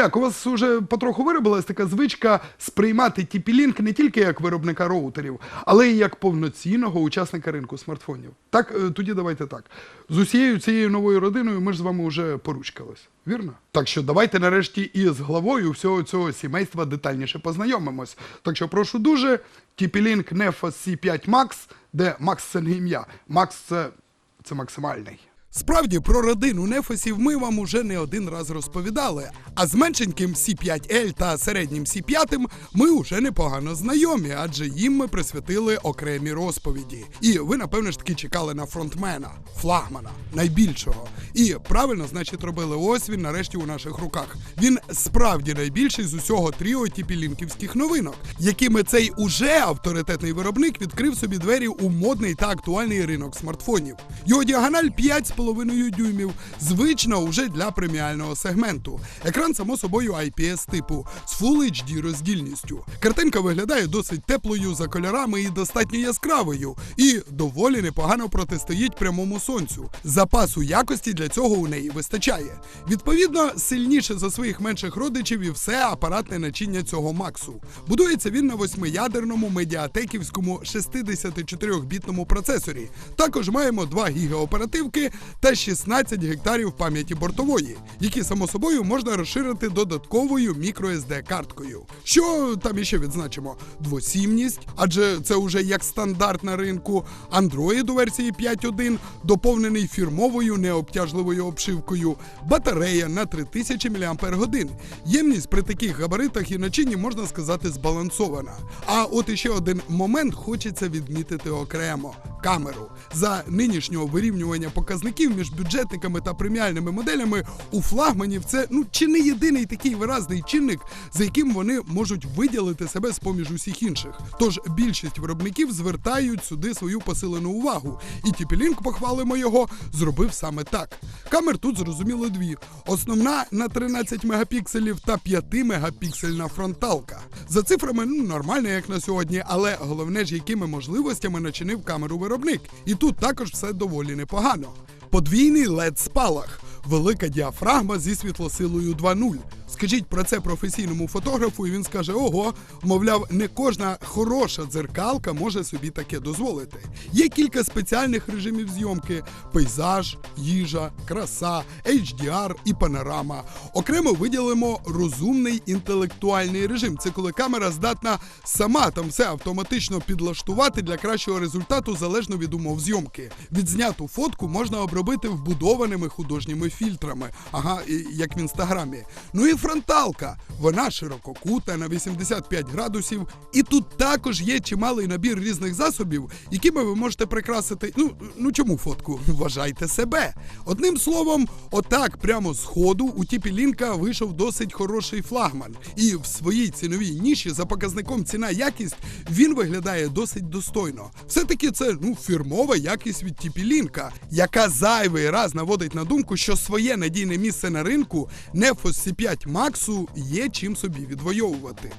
як, у вас вже потроху виробилась така звичка сприймати TP-Link не тільки як виробника роутерів, але й як повноцінного учасника ринку смартфонів. Так, е, тоді давайте так. З усією цією новою родиною ми ж з вами вже поручкались, вірно? Так що давайте нарешті і з главою всього цього сімейства детальніше познайомимось. Так що прошу дуже, TP-Link Nefos C5 Max, де Max це не ім'я, Max це, це максимальний. Справді про родину нефосів ми вам уже не один раз розповідали. А з меншеньким C5L та середнім C5 ми уже непогано знайомі, адже їм ми присвятили окремі розповіді. І ви, напевно ж таки, чекали на фронтмена, флагмана, найбільшого. І правильно, значить, робили ось він нарешті у наших руках. Він справді найбільший з усього тріо тіпілінківських новинок, якими цей уже авторитетний виробник відкрив собі двері у модний та актуальний ринок смартфонів. Його діагональ 5,5 дюймів, звична уже для преміального сегменту. Екран, само собою, IPS типу з Full HD роздільністю. Картинка виглядає досить теплою за кольорами і достатньо яскравою, і доволі непогано протистоїть прямому сонцю. Запасу якості для цього у неї вистачає. Відповідно, сильніше за своїх менших родичів і все апаратне начиння цього Максу. Будується він на восьмиядерному медіатеківському 64-бітному процесорі. Також маємо 2 ГБ оперативки та 16 гектарів пам'яті бортової, які само собою можна розширити додатковою microSD карткою. Що там іще відзначимо? Двосімність, адже це вже як стандарт на ринку. Android у версії 5.1, доповнений фірмовою необтяжливою обшивкою, батарея на 3000 мАч. Ємність при таких габаритах і начинні можна сказати збалансована. А от іще один момент хочеться відмітити окремо камеру. За нинішнього вирівнювання показників між бюджетниками та преміальними моделями у флагманів це ну чи не єдиний такий виразний чинник, за яким вони можуть виділити себе з поміж усіх інших. Тож більшість виробників звертають сюди свою посилену увагу. І TP-Link, похвалимо його, зробив саме так. Камер тут зрозуміло дві: основна на 13 мегапікселів та 5 мегапіксельна фронталка. За цифрами ну нормально, як на сьогодні, але головне ж, якими можливостями начинив камеру виробник. І тут також все доволі непогано. Подвійний led спалах, велика діафрагма зі світлосилою 2.0. Скажіть про це професійному фотографу, і він скаже: ого, мовляв, не кожна хороша дзеркалка може собі таке дозволити. Є кілька спеціальних режимів зйомки: пейзаж, їжа, краса, HDR і панорама. Окремо виділимо розумний інтелектуальний режим. Це коли камера здатна сама там все автоматично підлаштувати для кращого результату залежно від умов зйомки. Відзняту фотку можна обробити вбудованими художніми фільтрами, ага, як в інстаграмі. Ну і фронталка. Вона ширококута на 85 градусів. І тут також є чималий набір різних засобів, якими ви можете прикрасити. Ну, ну чому фотку? Вважайте себе. Одним словом, отак, прямо з ходу у тіпі Лінка вийшов досить хороший флагман. І в своїй ціновій ніші за показником ціна якість він виглядає досить достойно. Все-таки це ну фірмова якість від тіпі Лінка, яка зайвий раз наводить на думку, що своє надійне місце на ринку Nefos C5 Max є чим собі відвоювати.